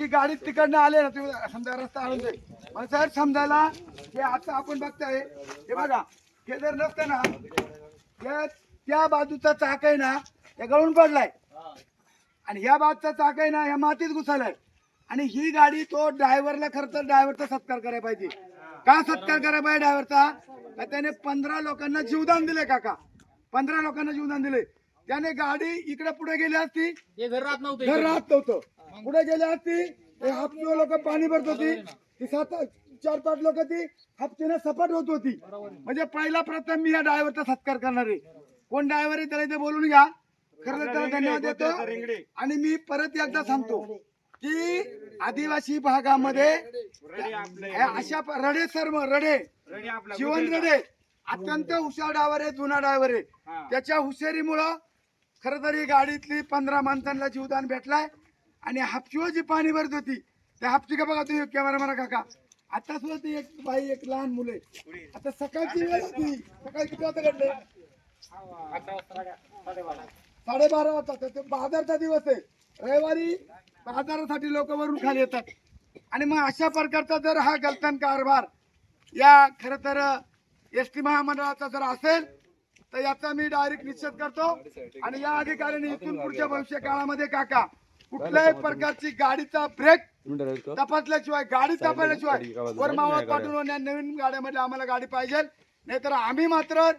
की गाडी तिकडनं आले ना तुम्ही समजा रस्ता आणून दे. मग सर समजायला हे आता आपण बघताय हे बघा हे जर नसतं ना त्या त्या बाजूचा चाक आहे ना हे गळून पडलाय. आणि ह्या बाजूचा चाक आहे ना ह्या मातीत घुसालाय आणि ही गाडी तो ड्रायव्हरला खरं तर ड्रायव्हरचा सत्कार करायला पाहिजे. का सत्कार करायला पाहिजे ड्रायव्हरचा? त्याने पंधरा लोकांना जीवदान दिले काका? पंधरा लोकांना जीवदान दिले त्याने गाडी इकडे पुढे गेली असती हे घर राहत नव्हतं घर राहत नव्हतं. पुढे गेली असती ते हापशीवर लोक पाणी भरत होती. ती सात चार पाच लोक ती हापशीने सपाट होत होती. म्हणजे पहिला प्रथम मी या ड्रायव्हरचा सत्कार करणार आहे. कोण ड्रायव्हर आहे त्याला इथे बोलून घ्या. खरं तर त्याला धन्यवाद देतो. आणि मी परत एकदा सांगतो की आदिवासी भागामध्ये अशा रडे सर रडे. जीवन रडे. अत्यंत हुशार ड्रायव्हर आहे जुना ड्रायव्हर आहे. त्याच्या हुशारीमुळं खरं तर ही गाडीतली पंधरा माणसांना जीवदान भेटलाय. आणि हापशीवर जी पाणी भरत होती. त्या हापशी का बघा तुम्ही कॅमेरा काका. आता सुद्धा ती एक बाई एक लहान मुले आता सकाळची वेळ होती. सकाळी किती वाजता घडले? साडेबारा वाजता. तर ते बाजारचा दिवस आहे. रविवारी बाजारासाठी लोक वरून खाली येतात. आणि मग अशा प्रकारचा जर हा गलतन कारभार या खर तर एस टी महामंडळाचा जर असेल तर याचा मी डायरेक्ट निषेध करतो. आणि या अधिकाऱ्यांनी इथून पुढच्या भविष्य काळामध्ये काका कुठल्याही प्रकारची गाडीचा ब्रेक तपासल्याशिवाय गाडी तपासल्याशिवाय वर मावळ पाठवून या नवीन गाड्यामध्ये आम्हाला गाडी पाहिजे. नाहीतर आम्ही मात्र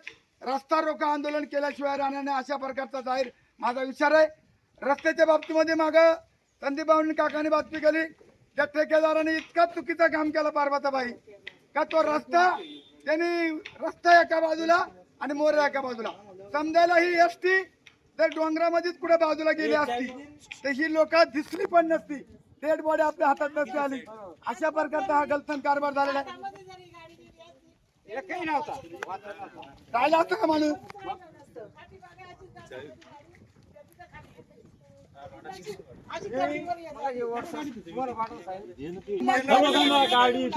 रस्ता रोको आंदोलन केल्याशिवाय राहणार नाही अशा प्रकारचा जाहीर माझा विचार आहे. रस्त्याच्या बाबतीमध्ये माग संदीप भाऊंनी काकांनी बातमी केली. त्या ठेकेदाराने इतका चुकीचं काम केलं पार्वताबाई. का तो रस्ता त्यांनी रस्ता एका बाजूला आणि मोर एका बाजूला. समजायला ही एसटी जर डोंगरामध्येच कुठे बाजूला गेली असती तर ही लोक दिसली पण नसती डेड बॉडी आपल्या हातात नसती आली अशा प्रकारचा हा गलथन कारभार झालेला एकही नव्हता राहिला असतं का माणूस गाडी